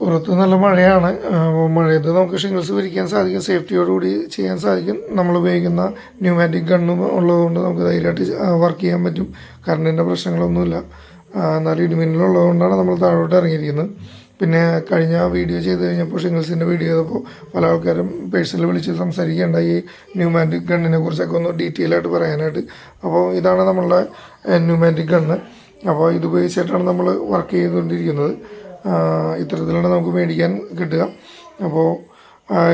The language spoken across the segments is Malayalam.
പുറത്ത് നല്ല മഴയാണ്. മഴയത്ത് നമുക്ക് ഷിംഗിൾസ് വിരിക്കാൻ സാധിക്കും. സേഫ്റ്റിയോടുകൂടി ചെയ്യാൻ സാധിക്കും. നമ്മൾ ഉപയോഗിക്കുന്ന ന്യൂമാറ്റിക് ഗണ്ണും ഉള്ളതുകൊണ്ട് നമുക്ക് ധൈര്യമായിട്ട് വർക്ക് ചെയ്യാൻ പറ്റും. കറണ്ടിന്റെ പ്രശ്നങ്ങളൊന്നുമില്ല. എന്നാലും ഇടിമിന്നലുള്ളതുകൊണ്ടാണ് നമ്മൾ താഴോട്ട് ഇറങ്ങിയിരിക്കുന്നത്. പിന്നെ കഴിഞ്ഞ വീഡിയോ ചെയ്ത് കഴിഞ്ഞപ്പോൾ ഷിംഗിൾസിന്റെ വീഡിയോ ചെയ്തപ്പോൾ പല ആൾക്കാരും പേഴ്സണൽ വിളിച്ച് സംസാരിക്കേണ്ട ഈ ന്യൂമാറ്റിക് ഗണ്ണിനെ കുറിച്ചൊക്കെ ഒന്ന് ഡീറ്റെയിൽ ആയിട്ട് പറയാനായിട്ട്. അപ്പോൾ ഇതാണ് നമ്മളുടെ ന്യൂമാറ്റിക് ഗണ്ണ് അപ്പോൾ ഇത് ഉപയോഗിച്ചിട്ടാണ് നമ്മൾ വർക്ക് ചെയ്തുകൊണ്ടിരിക്കുന്നത്. ഇത്തരത്തിലാണ് നമുക്ക് മേടിക്കാൻ കിട്ടുക. അപ്പോൾ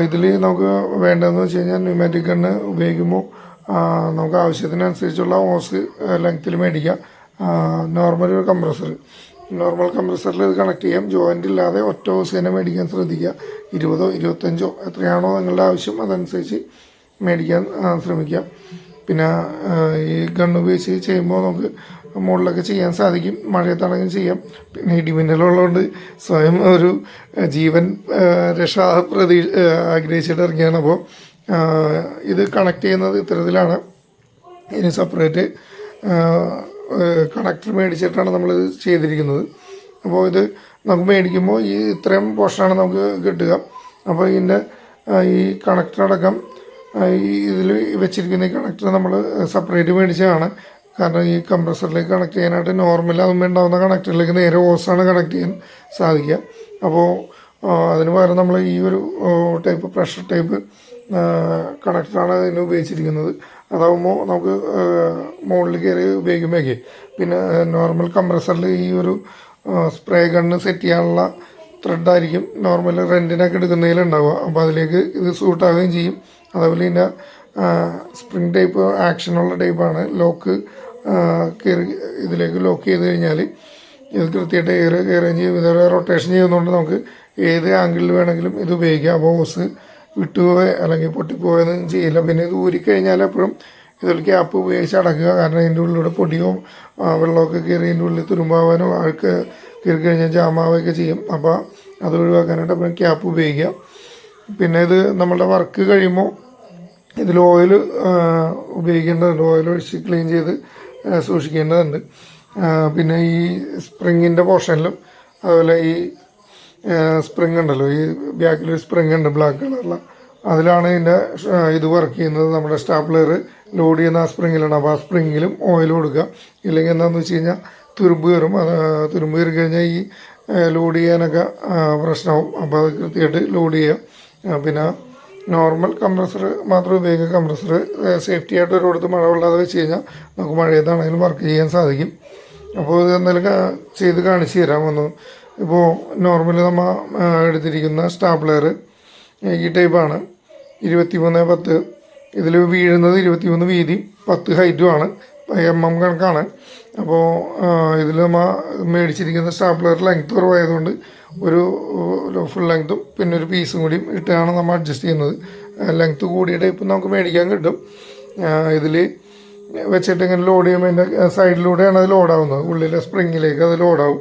ഇതിൽ നമുക്ക് വേണ്ടതെന്ന് വെച്ച് കഴിഞ്ഞാൽ ന്യൂമാറ്റിക് ഗണ്ണ് ഉപയോഗിക്കുമ്പോൾ നമുക്ക് ആവശ്യത്തിനനുസരിച്ചുള്ള ഓസ് ലെങ്ത്തിൽ മേടിക്കാം. നോർമൽ ഒരു കംപ്രസർ നോർമൽ കംപ്രസറിൽ ഇത് കണക്ട് ചെയ്യാം. ജോയിന്റ് ഇല്ലാതെ ഒറ്റ ഓസ് തന്നെ മേടിക്കാൻ ശ്രദ്ധിക്കുക. ഇരുപതോ ഇരുപത്തഞ്ചോ എത്രയാണോ നിങ്ങളുടെ ആവശ്യം അതനുസരിച്ച് മേടിക്കാൻ ശ്രമിക്കാം. പിന്നെ ഈ ഗണ്ണ് ഉപയോഗിച്ച് ചെയ്യുമ്പോൾ നമുക്ക് മുകളിലൊക്കെ ചെയ്യാൻ സാധിക്കും മഴയത്താണെങ്കിലും ചെയ്യാം. പിന്നെ ഇടിമിന്നലുള്ളതുകൊണ്ട് സ്വയം ഒരു ജീവൻ രക്ഷ പ്രതീ ആഗ്രഹിച്ചിട്ട് ഇറങ്ങിയാണ്. അപ്പോൾ ഇത് കണക്ട് ചെയ്യുന്നത് ഇത്തരത്തിലാണ്. ഇനി സെപ്പറേറ്റ് കണക്ടർ മേടിച്ചിട്ടാണ് ഇത് ചെയ്തിരിക്കുന്നത്. അപ്പോൾ ഇത് നമുക്ക് മേടിക്കുമ്പോൾ ഈ ഇത്രയും പോർഷനാണ് നമുക്ക് കിട്ടുക. അപ്പോൾ ഇതിന്റെ ഈ കണക്ടറടക്കം അടക്കം ഈ ഇതിൽ വെച്ചിരിക്കുന്ന കണക്ടർ നമ്മൾ സെപ്പറേറ്റ് മേടിച്ചതാണ്. കാരണം ഈ കംപ്രസറിലേക്ക് കണക്ട് ചെയ്യാനായിട്ട് നോർമൽ അതുമ്പോൾ ഉണ്ടാകുന്ന കണക്ടറിലേക്ക് നേരെ ഓസാണ് കണക്ട് ചെയ്യാൻ സാധിക്കുക. അപ്പോൾ അതിന് പകരം നമ്മൾ ഈ ഒരു ടൈപ്പ് പ്രഷർ ടൈപ്പ് കണക്ടറാണ് ഇതിന് ഉപയോഗിച്ചിരിക്കുന്നത്. അതാകുമ്പോൾ നമുക്ക് മുകളിൽ കയറി ഉപയോഗിക്കുമ്പോഴേക്ക് പിന്നെ നോർമൽ കംപ്രസറിൽ ഈ ഒരു സ്പ്രേ ഗണ്ണ് സെറ്റ് ചെയ്യാനുള്ള ത്രെഡായിരിക്കും നോർമൽ റെന്റിനൊക്കെ എടുക്കുന്നതിലുണ്ടാവുക അപ്പോൾ അതിലേക്ക് ഇത് സൂട്ടാവുകയും ചെയ്യും. അതേപോലെ ഇതിന്റെ സ്പ്രിങ് ടൈപ്പ് ആക്ഷനുള്ള ടൈപ്പാണ് ലോക്ക് കയറി ഇതിലേക്ക് ലോക്ക് ചെയ്ത് കഴിഞ്ഞാൽ ഇത് കൃത്യമായിട്ട് എയർ കയറുകയും ചെയ്യും ഇതേപോലെ റൊട്ടേഷൻ ചെയ്യുന്നതുകൊണ്ട് നമുക്ക് ഏത് ആംഗിളിൽ വേണമെങ്കിലും ഇത് ഉപയോഗിക്കാം. അപ്പോൾ ഹോസ് വിട്ടുപോയ അല്ലെങ്കിൽ പൊട്ടിപ്പോയൊന്നും ചെയ്യില്ല. പിന്നെ ഇത് ഊരിക്കഴിഞ്ഞാൽ എപ്പോഴും ഇതൊരു ക്യാപ്പ് ഉപയോഗിച്ച് അടക്കുക. കാരണം അതിന്റെ ഉള്ളിലൂടെ പൊടിയോ വെള്ളമൊക്കെ കയറി അതിന്റെ ഉള്ളിൽ തുരുമ്പാവാനോ ആൾക്ക് കയറി കഴിഞ്ഞാൽ ജാമാവുകയൊക്കെ ചെയ്യും. അപ്പോൾ അത് ഒഴിവാക്കാനായിട്ട് അപ്പം ക്യാപ്പ് ഉപയോഗിക്കാം. പിന്നെ ഇത് നമ്മളുടെ വർക്ക് കഴിയുമ്പോൾ ഇതിൽ ഓയിൽ ഉപയോഗിക്കേണ്ടതുണ്ട്. ഓയിൽ ഒഴിച്ച് ക്ലീൻ ചെയ്ത് സൂക്ഷിക്കേണ്ടതുണ്ട്. പിന്നെ ഈ സ്പ്രിങ്ങിന്റെ പോർഷനിലും അതുപോലെ ഈ സ്പ്രിങ് ഉണ്ടല്ലോ ഈ ബാക്കിലൊരു സ്പ്രിങ് ഉണ്ട് ബ്ലാക്ക് കളറുള്ള അതിലാണ് ഇതിന്റെ ഇത് വർക്ക് ചെയ്യുന്നത്. നമ്മുടെ സ്റ്റാപ്ലർ ലോഡ് ചെയ്യുന്ന ആ സ്പ്രിങ്ങിലാണ്. അപ്പോൾ ആ സ്പ്രിങ്ങിലും ഓയിൽ കൊടുക്കുക. ഇല്ലെങ്കിൽ എന്താണെന്ന് വെച്ച് കഴിഞ്ഞാൽ തുരുമ്പ് കയറും. അത് തുരുമ്പ് കയറി കഴിഞ്ഞാൽ ഈ ലോഡ് ചെയ്യാനൊക്കെ പ്രശ്നമാവും. അപ്പോൾ അത് കൃത്യമായിട്ട് ലോഡ് ചെയ്യുക. പിന്നെ നോർമൽ കംപ്രസർ മാത്രം ഉപയോഗിക്കുക. കംപ്രസർ സേഫ്റ്റി ആയിട്ട് ഒരിടത്ത് മഴ കൊള്ളാതെ വെച്ച് കഴിഞ്ഞാൽ നമുക്ക് മഴയത്താണെങ്കിലും വർക്ക് ചെയ്യാൻ സാധിക്കും. അപ്പോൾ ഇത് എന്തായാലും കാ- ചെയ്ത് കാണിച്ചു തരാമെന്ന് ഇപ്പോൾ നോർമലി നമ്മൾ എടുത്തിരിക്കുന്ന സ്റ്റാപ്ലെയർ ഈ ടൈപ്പാണ് ഇരുപത്തി മൂന്ന് പത്ത്. ഇതിൽ വീഴുന്നത് ഇരുപത്തി മൂന്ന് വീതി പത്ത് ഹൈറ്റുമാണ് എം എം കണക്കാണ്. അപ്പോൾ ഇതിൽ നമ്മൾ മേടിച്ചിരിക്കുന്ന സ്റ്റാപ്ലെയർ ലെങ്ത് കുറവായതുകൊണ്ട് ഒരു ഫുൾ ലെങ്ത്തും പിന്നെ ഒരു പീസും കൂടിയും ഇട്ടാണ് നമ്മൾ അഡ്ജസ്റ്റ് ചെയ്യുന്നത്. ലെങ്ത്ത് കൂടിയ ടൈപ്പ് നമുക്ക് മേടിക്കാൻ കിട്ടും. ഇതിൽ വെച്ചിട്ട് ഇങ്ങനെ ലോഡ് ചെയ്യുമ്പോൾ അതിന്റെ സൈഡിലൂടെയാണ് അത് ലോഡാവുന്നത് ഉള്ളിലെ സ്പ്രിങ്ങിലേക്ക് അത് ലോഡാവും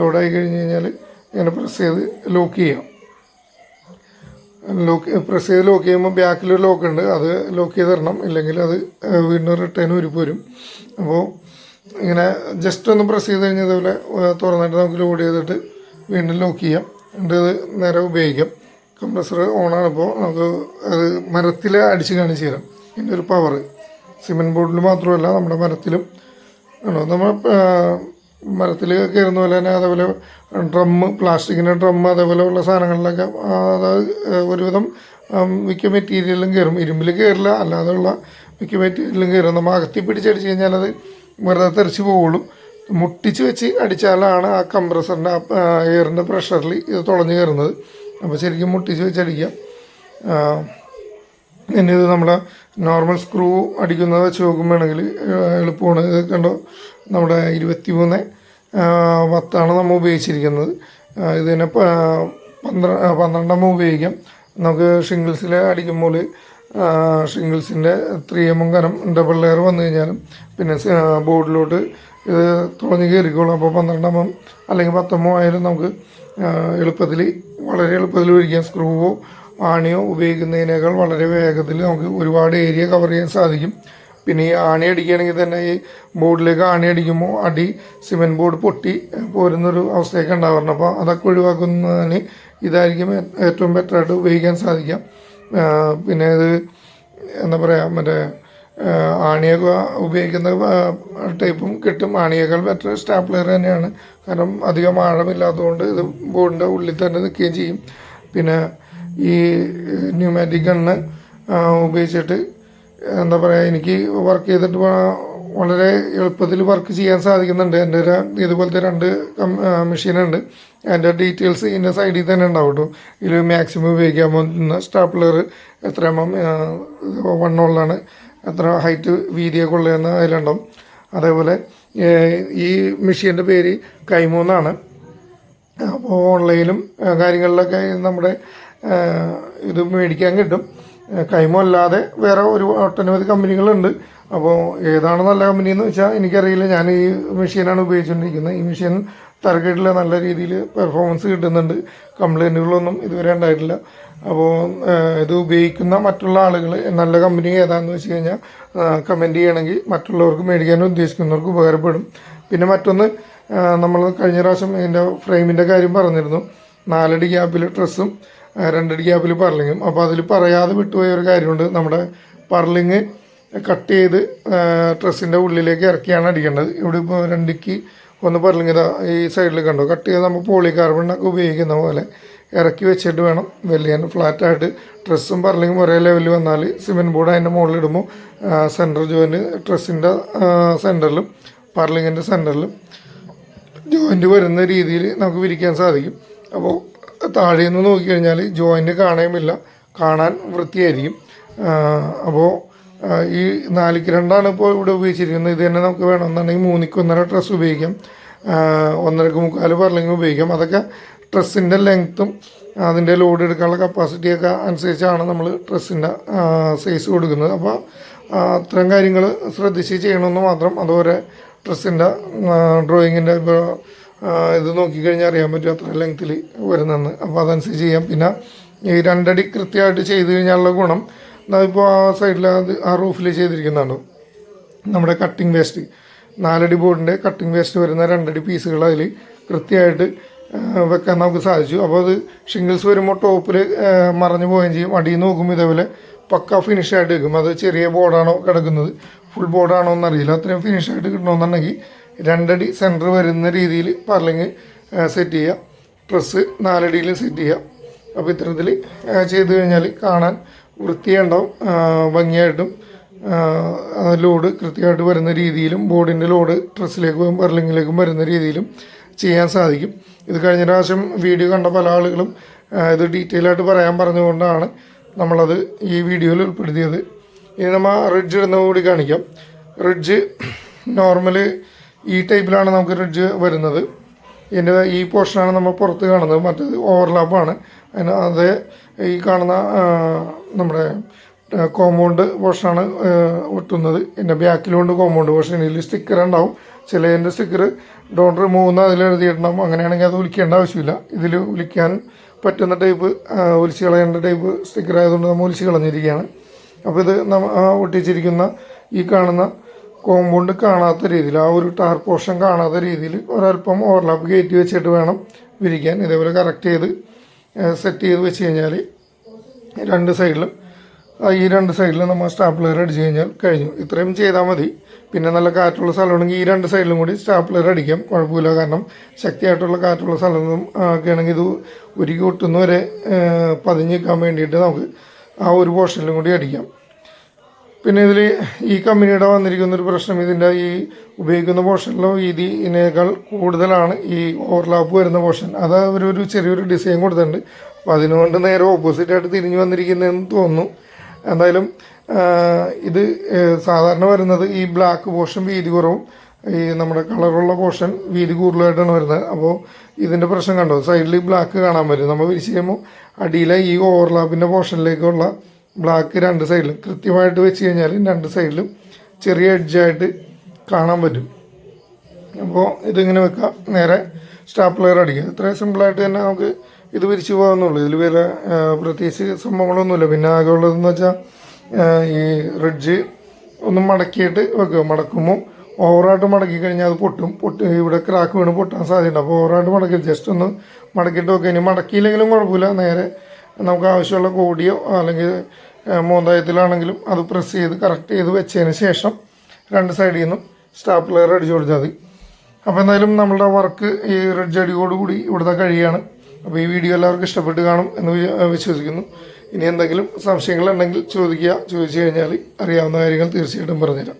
ലോഡായി കഴിഞ്ഞ് കഴിഞ്ഞാൽ ഇങ്ങനെ പ്രസ് ചെയ്ത് ലോക്ക് ചെയ്യാം. ലോക്ക് പ്രസ് ചെയ്ത് ലോക്ക് ചെയ്യുമ്പോൾ ബാക്കിൽ ഒരു ലോക്ക് ഉണ്ട്. അത് ലോക്ക് ചെയ്ത് തരണം ഇല്ലെങ്കിൽ അത് വീണ്ടും റിട്ടേൺ ഒരു പോരും അപ്പോൾ ഇങ്ങനെ ജസ്റ്റ് ഒന്ന് പ്രസ് ചെയ്ത് കഴിഞ്ഞതുപോലെ തുറന്നിട്ട് നമുക്ക് ലോഡ് ചെയ്തിട്ട് വീണ്ടും ലോക്ക് ചെയ്യാം. എന്നിട്ട് നേരെ ഉപയോഗിക്കാം. കംപ്രസർ ഓണാണിപ്പോൾ നമുക്ക് അത് മരത്തിൽ അടിച്ച് കാണിച്ച് തരാം. ഇതിന്റെ ഒരു പവർ സിമെന്റ് ബോർഡിൽ മാത്രമല്ല നമ്മുടെ മരത്തിലും. ആണോ നമ്മൾ മരത്തിൽ കയറുന്ന പോലെ തന്നെ അതേപോലെ ഡ്രമ്മ് പ്ലാസ്റ്റിക്കിന്റെ ഡ്രമ്മ് അതേപോലെ ഉള്ള സാധനങ്ങളിലൊക്കെ അതായത് ഒരുവിധം മിക്ക മെറ്റീരിയലും കയറും ഇരുമ്പിൽ കയറില്ല അല്ലാതെയുള്ള മിക്ക മെറ്റീരിയലും കയറും നമ്മൾ അകത്തി പിടിച്ചടിച്ച് കഴിഞ്ഞാൽ അത് വെറുതെ തെറിച്ച് പോവുള്ളൂ. മുട്ടിച്ച് വെച്ച് അടിച്ചാലാണ് ആ കംപ്രസറിന്റെ എയറിന്റെ പ്രഷറിൽ ഇത് തുളഞ്ഞു കയറുന്നത്. അപ്പോൾ ശരിക്കും മുട്ടിച്ച് വെച്ച് അടിക്കാം പിന്നെ ഇത് നമ്മുടെ നോർമൽ സ്ക്രൂ അടിക്കുന്നത് വെച്ച് നോക്കുമ്പോഴാണെങ്കിൽ എളുപ്പമാണ്. ഇത് കണ്ടോ? നമ്മുടെ ഇരുപത്തി മൂന്ന് പത്താണ് നമ്മൾ ഉപയോഗിച്ചിരിക്കുന്നത്. ഇതിനെ പന്ത്രണ്ട് പന്ത്രണ്ടെണ്ണം ഉപയോഗിക്കാം. നമുക്ക് ഷിംഗിൾസിൽ അടിക്കുമ്പോൾ ഷിംഗിൾസിന്റെ ത്രീ എം കനം ഡബിൾ ലെയർ വന്നു കഴിഞ്ഞാലും പിന്നെ ബോർഡിലോട്ട് ഇത് തുളഞ്ഞ് കയറിക്കോളും. അപ്പോൾ പന്ത്രണ്ടെണ്ണം അല്ലെങ്കിൽ പത്തൊമ്പോ ആയാലും നമുക്ക് എളുപ്പത്തിൽ വളരെ എളുപ്പത്തിൽ ഒഴിക്കാം സ്ക്രൂവോ ആണിയോ ഉപയോഗിക്കുന്നതിനേക്കാൾ വളരെ വേഗത്തിൽ നമുക്ക് ഒരുപാട് ഏരിയ കവർ ചെയ്യാൻ സാധിക്കും. പിന്നെ ഈ ആണി അടിക്കുകയാണെങ്കിൽ തന്നെ ഈ ബോർഡിലേക്ക് ആണി അടിക്കുമ്പോൾ അടി സിമെന്റ് ബോർഡ് പൊട്ടി പോരുന്നൊരു അവസ്ഥയൊക്കെ ഉണ്ടാവാറുണ്ട്. അപ്പോൾ അതൊക്കെ ഒഴിവാക്കുന്നതിന് ഇതായിരിക്കും ഏറ്റവും ബെറ്ററായിട്ട് ഉപയോഗിക്കാൻ സാധിക്കാം. പിന്നെ ഇത് എന്താ പറയുക മറ്റേ ആണിയൊക്കെ ഉപയോഗിക്കുന്ന ടൈപ്പും കിട്ടും. ആണിയേക്കാൾ ബെറ്റർ സ്റ്റാപ്ലർ തന്നെയാണ്. കാരണം അധികം ആഴമില്ലാത്തതുകൊണ്ട് ഇത് ബോർഡിന്റെ ഉള്ളിൽ തന്നെ നിൽക്കുകയും ചെയ്യും. പിന്നെ ഈ ന്യൂമാറ്റിക് ഗണ്ണ് ഉപയോഗിച്ചിട്ട് എന്താ പറയുക എനിക്ക് വർക്ക് ചെയ്തിട്ട് വളരെ എളുപ്പത്തിൽ വർക്ക് ചെയ്യാൻ സാധിക്കുന്നുണ്ട്. എന്റെ ഒരു ഇതുപോലത്തെ രണ്ട് മെഷീനുണ്ട് അതിന്റെ ഡീറ്റെയിൽസ് ഇതിന്റെ സൈഡിൽ തന്നെ ഉണ്ടാവും കേട്ടോ ഇതിൽ മാക്സിമം ഉപയോഗിക്കാൻ പോകുന്ന സ്റ്റാപ്ലർ എത്ര എം എം വണ്ണമുള്ളതാണ് എത്ര ഹൈറ്റ് വീതിയൊക്കെ ഉള്ളതെന്ന് അതിലുണ്ടാവും. അതേപോലെ ഈ മെഷീന്റെ പേര് കൈമൂന്നാണ്. അപ്പോൾ ഓൺലൈനും ആ, കാര്യങ്ങളിലൊക്കെ നമ്മുടെ ഇത് മേടിക്കാൻ കിട്ടും. കൈമോ അല്ലാതെ വേറെ ഒരു ഒട്ടനവധി കമ്പനികളുണ്ട്. അപ്പോൾ ഏതാണ് നല്ല കമ്പനി എന്ന് വെച്ചാൽ എനിക്കറിയില്ല. ഞാൻ ഈ മെഷീനാണ് ഉപയോഗിച്ചുകൊണ്ടിരിക്കുന്നത്. ഈ മെഷീൻ തരക്കേട്ടിൽ നല്ല രീതിയിൽ പെർഫോമൻസ് കിട്ടുന്നുണ്ട്. കംപ്ലൈന്റുകളൊന്നും ഇതുവരെ ഉണ്ടായിട്ടില്ല. അപ്പോൾ ഇത് ഉപയോഗിക്കുന്ന മറ്റുള്ള ആളുകൾ നല്ല കമ്പനി ഏതാണെന്ന് വെച്ച് കഴിഞ്ഞാൽ കമന്റ് ചെയ്യണമെങ്കിൽ മറ്റുള്ളവർക്ക് മേടിക്കാൻ ഉദ്ദേശിക്കുന്നവർക്ക് ഉപകാരപ്പെടും. പിന്നെ മറ്റൊന്ന് നമ്മൾ കഴിഞ്ഞ പ്രാവശ്യം ഇതിന്റെ ഫ്രെയിമിന്റെ കാര്യം പറഞ്ഞിരുന്നു. നാലടി ഗ്യാപ്പിൽ ഡ്രസ്സും രണ്ടടി ഗ്യാപ്പിൽ പർലിങ്ങും. അപ്പോൾ അതിൽ പറയാതെ വിട്ടുപോയ ഒരു കാര്യമുണ്ട്. നമ്മുടെ പർലിങ് കട്ട് ചെയ്ത് ഡ്രസ്സിന്റെ ഉള്ളിലേക്ക് ഇറക്കിയാണ് അടിക്കേണ്ടത്. ഇവിടെ ഇപ്പോൾ രണ്ടിക്ക് ഒന്ന് പർലിങ് ഈ സൈഡിൽ കണ്ടോ? കട്ട് ചെയ്ത് നമ്മൾ പോളി കാർബണൊക്കെ ഉപയോഗിക്കുന്ന പോലെ. ഇറക്കി വെച്ചിട്ട് വേണം വെല്ലിയാൻ ഫ്ലാറ്റായിട്ട് ഡ്രസ്സും പർലിങ്ങും ഒരേ ലെവലിൽ വന്നാൽ സിമെന്റ് ബോർഡ് അതിന്റെ മുകളിൽ ഇടുമ്പോൾ സെന്റർ ജോയിന്റ് ഡ്രസ്സിന്റെ സെന്ററിലും പർലിങ്ങിന്റെ സെന്ററിലും ജോയിന്റ് വരുന്ന രീതിയിൽ നമുക്ക് വിരിക്കാൻ സാധിക്കും. അപ്പോൾ താഴെ നിന്ന് നോക്കിക്കഴിഞ്ഞാൽ ജോയിന്റ് കാണുകയുമില്ല കാണാൻ വൃത്തിയായിരിക്കും. അപ്പോൾ ഈ നാലിക്ക് രണ്ടാണ് ഇപ്പോൾ ഇവിടെ ഉപയോഗിച്ചിരിക്കുന്നത്. ഇത് തന്നെ നമുക്ക് വേണമെന്നുണ്ടെങ്കിൽ മൂന്നിക്ക് ഒന്നര ഡ്രസ്സ് ഉപയോഗിക്കാം. ഒന്നരക്ക് മുക്കാൽ പർലിങ് ഉപയോഗിക്കാം. അതൊക്കെ ഡ്രസ്സിന്റെ ലെങ്ത്തും അതിന്റെ ലോഡ് എടുക്കാനുള്ള കപ്പാസിറ്റിയൊക്കെ അനുസരിച്ചാണ് നമ്മൾ ഡ്രസ്സിന്റെ സൈസ് കൊടുക്കുന്നത്. അപ്പോൾ അത്തരം കാര്യങ്ങൾ ശ്രദ്ധിച്ച് ചെയ്യണമെന്ന് മാത്രം അതുപോലെ ഡ്രസ്സിന്റെ ഡ്രോയിങ്ങിന്റെ ഇപ്പോൾ ഇത് നോക്കിക്കഴിഞ്ഞാൽ അറിയാൻ പറ്റും അത്ര ലെങ്ത്തിൽ വരുന്നതെന്ന് അപ്പോൾ അതനുസരിച്ച് ചെയ്യാം. പിന്നെ ഈ രണ്ടടി കൃത്യമായിട്ട് ചെയ്ത് കഴിഞ്ഞാലുള്ള ഗുണം ഇപ്പോൾ ആ സൈഡിൽ അത് ആ റൂഫിൽ ചെയ്തിരിക്കുന്നതാണ്. നമ്മുടെ കട്ടിംഗ് വേസ്റ്റ് നാലടി ബോർഡിന്റെ കട്ടിംഗ് വേസ്റ്റ് വരുന്ന രണ്ടടി പീസുകൾ അതിൽ കൃത്യമായിട്ട് വെക്കാൻ നമുക്ക് സാധിച്ചു. അപ്പോൾ അത് ഷിംഗിൾസ് വരുമ്പോൾ ടോപ്പിൽ മറഞ്ഞു പോവുകയും ചെയ്യും. അടിയിൽ നോക്കുമ്പോൾ ഇതേപോലെ പക്ക ഫിനിഷായിട്ട് വെക്കും അത് ചെറിയ ബോർഡാണോ കിടക്കുന്നത്? ഫുൾ ബോർഡാണോ എന്നറിയില്ല. അത്രയും ഫിനിഷായിട്ട് കിട്ടണമെന്നുണ്ടെങ്കിൽ രണ്ടടി സെന്റർ വരുന്ന രീതിയിൽ പറലിങ് സെറ്റ് ചെയ്യുക. ഡ്രസ്സ് നാലടിയിൽ സെറ്റ് ചെയ്യുക. അപ്പോൾ ഇത്തരത്തിൽ ചെയ്ത് കഴിഞ്ഞാൽ കാണാൻ വൃത്തിയുണ്ടാവും ഭംഗിയായിട്ടും. ലോഡ് കൃത്യമായിട്ട് വരുന്ന രീതിയിലും ബോർഡിന്റെ ലോഡ് ഡ്രസ്സിലേക്കും ബർലിങ്ങിലേക്കും വരുന്ന രീതിയിലും ചെയ്യാൻ സാധിക്കും. ഇത് കഴിഞ്ഞ പ്രാവശ്യം വീഡിയോ കണ്ട പല ആളുകളും ഇത് ഡീറ്റെയിൽ ആയിട്ട് പറയാൻ പറഞ്ഞുകൊണ്ടാണ് നമ്മളത് ഈ വീഡിയോയിൽ ഉൾപ്പെടുത്തിയത്. ഇനി നമ്മൾ റിഡ്ജ് ഇടുന്ന കൂടി കാണിക്കാം. റിഡ്ജ് നോർമൽ ഈ ടൈപ്പിലാണ് നമുക്ക് റിഡ്ജ് വരുന്നത്. ഇതിന്റെ ഈ പോർഷനാണ് നമ്മൾ പുറത്ത് കാണുന്നത്. മറ്റേത് ഓവർലാപ്പാണ് അതിന് അത് ഈ കാണുന്ന നമ്മുടെ കോമ്പൗണ്ട് പോർഷനാണ് ഒട്ടുന്നത്. എന്റെ ബാക്കിലുണ്ട് കോമ്പൗണ്ട് പോർഷൻ ഇതിൽ സ്റ്റിക്കർ ഉണ്ടാവും. ചിലതിന്റെ സ്റ്റിക്കർ ഡോണർ മൂന്ന് അതിൽ എഴുതിയിടണം. അങ്ങനെയാണെങ്കിൽ അത് ഒലിക്കേണ്ട ആവശ്യമില്ല. ഇതിൽ ഒലിക്കാൻ പറ്റുന്ന ടൈപ്പ് ഒലിച്ച് കളയേണ്ട ടൈപ്പ് സ്റ്റിക്കർ ആയതുകൊണ്ട് നമ്മൾ ഒലിച്ച് കളഞ്ഞിരിക്കുകയാണ്. അപ്പോൾ ഇത് ഒട്ടിച്ചിരിക്കുന്ന ഈ കാണുന്ന കോമ്പൗണ്ട് കാണാത്ത രീതിയിൽ ആ ഒരു ടാർ പോർഷൻ കാണാത്ത രീതിയിൽ ഒരല്പം ഓവർലാപ്പ് കയറ്റി വെച്ചിട്ട് വേണം വിരിക്കാൻ. ഇതേപോലെ കറക്റ്റ് ചെയ്ത് സെറ്റ് ചെയ്ത് വെച്ച് കഴിഞ്ഞാൽ രണ്ട് സൈഡിലും ഈ രണ്ട് സൈഡിലും നമ്മൾ സ്റ്റാപ്ലർ അടിച്ചു കഴിഞ്ഞാൽ കഴിഞ്ഞു. ഇത്രയും ചെയ്താൽ മതി. പിന്നെ നല്ല കാറ്റുള്ള സ്ഥലമാണെങ്കിൽ ഈ രണ്ട് സൈഡിലും കൂടി സ്റ്റാപ്ലർ അടിക്കാം. കുഴപ്പമില്ല. കാരണം ശക്തിയായിട്ടുള്ള കാറ്റുള്ള സ്ഥലമൊന്നും ഒക്കെ ആണെങ്കിൽ ഇത് ഒരുക്കി ഒട്ടുന്നവരെ പതിഞ്ഞ് നിൽക്കാൻ വേണ്ടിയിട്ട് നമുക്ക് ആ ഒരു പോർഷനിലും കൂടി അടിക്കാം. പിന്നെ ഇതിൽ ഈ കമ്പനിയുടെ വന്നിരിക്കുന്ന ഒരു പ്രശ്നം ഇതിന്റെ ഈ ഉപയോഗിക്കുന്ന പോർഷനിലോ ഇതിനേക്കാൾ കൂടുതലാണ് ഈ ഓവർലാപ്പ് വരുന്ന പോർഷൻ. അത് അവരൊരു ചെറിയൊരു ഡിസൈൻ കൊടുത്തിട്ടുണ്ട്. അപ്പോൾ അതിനുകൊണ്ട് നേരെ ഓപ്പോസിറ്റ് ആയിട്ട് തിരിഞ്ഞു വന്നിരിക്കുന്നതെന്ന് തോന്നുന്നു. എന്തായാലും ഇത് സാധാരണ വരുന്നത് ഈ ബ്ലാക്ക് പോർഷൻ വീതി കുറവും ഈ നമ്മുടെ കളറുള്ള പോർഷൻ വീതി കൂടുതലായിട്ടാണ് വരുന്നത്. അപ്പോൾ ഇതിന്റെ പ്രശ്നം കണ്ടോ? സൈഡിൽ ബ്ലാക്ക് കാണാൻ പറ്റും. നമ്മൾ വിരിച്ച് കഴിയുമ്പോൾ അടിയിലെ ഈ ഓവർലാപ്പിന്റെ പോർഷനിലേക്കുള്ള ബ്ലാക്ക് രണ്ട് സൈഡിലും കൃത്യമായിട്ട് വെച്ച് കഴിഞ്ഞാൽ രണ്ട് സൈഡിലും ചെറിയ എഡ്ജായിട്ട് കാണാൻ പറ്റും. അപ്പോൾ ഇതിങ്ങനെ വെക്കുക നേരെ സ്റ്റാപ്ലർ അടിക്കുക ഇത്രയും സിമ്പിളായിട്ട് തന്നെ നമുക്ക് ഇത് വിരിച്ചു പോകാമെന്നുള്ളൂ ഇതിൽ വേറെ പ്രത്യേകിച്ച് സംഭവങ്ങളൊന്നുമില്ല. പിന്നെ ആകെ ഉള്ളതെന്ന് വെച്ചാൽ ഈ റിഡ്ജ് ഒന്ന് മടക്കിയിട്ട് വെക്കുക. മടക്കുമ്പോൾ ഓവറായിട്ട് മടക്കി കഴിഞ്ഞാൽ അത് പൊട്ടും. പൊട്ടി ഇവിടെ ക്രാക്ക് വീണ് പൊട്ടാൻ സാധ്യതയുണ്ട്. അപ്പോൾ ഓവറായിട്ട് മടക്കി ജസ്റ്റ് ഒന്ന് മടക്കിയിട്ട് വെക്കുക. ഇനി മടക്കിയില്ലെങ്കിലും കുഴപ്പമില്ല. നേരെ നമുക്ക് ആവശ്യമുള്ള കോടിയോ അല്ലെങ്കിൽ മോന്തായത്തിലാണെങ്കിലും അത് പ്രസ് ചെയ്ത് കറക്റ്റ് ചെയ്ത് വെച്ചതിന് ശേഷം രണ്ട് സൈഡിൽ നിന്നും സ്റ്റാപ്ലർ അടിച്ചു കൊടുത്താൽ മതി. അപ്പോൾ എന്തായാലും നമ്മളുടെ വർക്ക് ഈ റെഡ് ജടിയോടുകൂടി ഇവിടുത്തെ കഴിയാണ്. അപ്പോൾ ഈ വീഡിയോ എല്ലാവർക്കും ഇഷ്ടപ്പെട്ട് കാണും എന്ന് വിശ്വസിക്കുന്നു. ഇനി എന്തെങ്കിലും സംശയങ്ങൾ ഉണ്ടെങ്കിൽ ചോദിക്കുക. ചോദിച്ചു കഴിഞ്ഞാൽ അറിയാവുന്ന കാര്യങ്ങൾ തീർച്ചയായിട്ടും പറഞ്ഞുതരാം.